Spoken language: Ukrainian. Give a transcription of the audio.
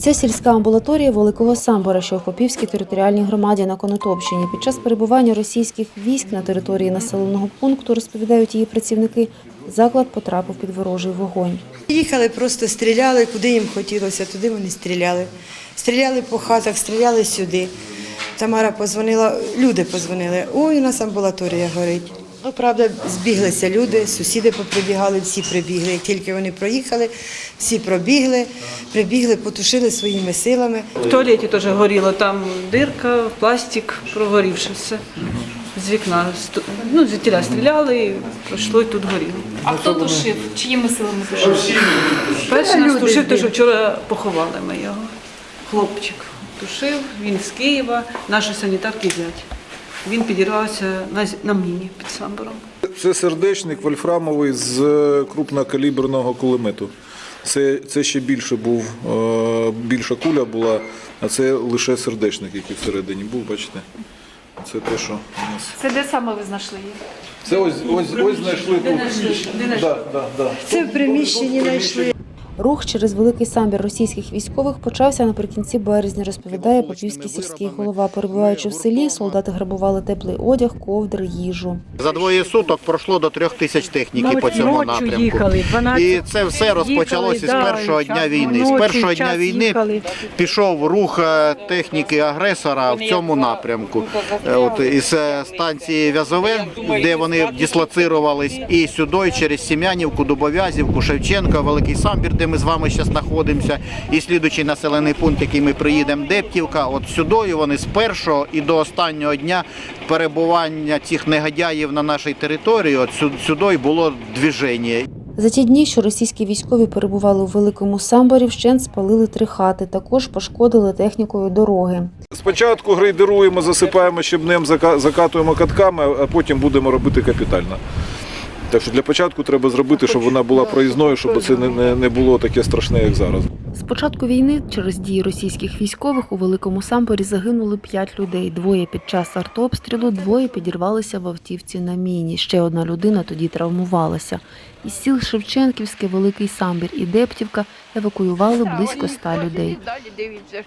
Це сільська амбулаторія Великого Самбора, що в Попівській територіальній громаді на Конотопщині. Під час перебування російських військ на території населеного пункту, розповідають її працівники, заклад потрапив під ворожий вогонь. Їхали, просто стріляли, куди їм хотілося, туди вони стріляли. Стріляли по хатах, стріляли сюди. Тамара позвонила, люди позвонили. Ой, у нас амбулаторія горить. Ну, правда, збіглися люди, сусіди поприбігали, всі прибігли. Як тільки вони проїхали, всі пробігли, прибігли, потушили своїми силами. В туалеті теж горіло, там дирка, пластик, прогорівши все. З вікна. Ну, звідтіля стріляли, і пройшло і тут горіло. А хто тушив? Чиїми силами тушив? Перший нас тушив, те, що вчора поховали ми його. Хлопчик тушив, він з Києва, наші санітарки зять. Він підірвався на, з- на міні під самбором. Це сердечник вольфрамовий з е, крупнокаліберного кулемету. Це, це ще більше був, е, більша куля була, а це лише сердечник, який всередині був, бачите? Це те, що у нас. Це де саме ви знайшли їх? Це ось, ось, ось знайшли тут. Да, да, да. Це в приміщенні знайшли. Рух через великий самбір російських військових почався наприкінці березня, розповідає попівський сільський голова. Перебуваючи в селі, солдати грабували теплий одяг, ковдри, їжу. За двоє суток пройшло до трьох тисяч техніки по цьому напрямку. І це все розпочалося з першого дня війни. З першого дня війни пішов рух е, техніки агресора в цьому напрямку. Е, От із е, станції В'язове, де вони дислоцирувались, і сюди через Сім'янівку, Дубов'язівку, Шевченка, Великий Самбір, де ми з вами зараз знаходимося, і слідуючий населений пункт, який ми приїдемо, Дептівка. От сюди вони з першого і до останнього дня перебування цих негодяїв на нашій території. От сю- сюди було движення. За ті дні, що російські військові перебували у великому самборі, вщент спалили три хати. Також пошкодили технікою дороги. Спочатку грейдеруємо, засипаємо щебнем, зака- закатуємо катками, а потім будемо робити капітально. Так що для початку треба зробити, щоб вона була проїзною, щоб це не, не, було таке страшне, як зараз. З початку війни через дії російських військових у великому самборі загинули п'ять людей. Двоє під час артобстрілу, двоє підірвалися в автівці на міні. Ще одна людина тоді травмувалася. Із сіл Шевченківське, Великий Самбір і Дептівка евакуювали близько ста людей. Далі дивіться.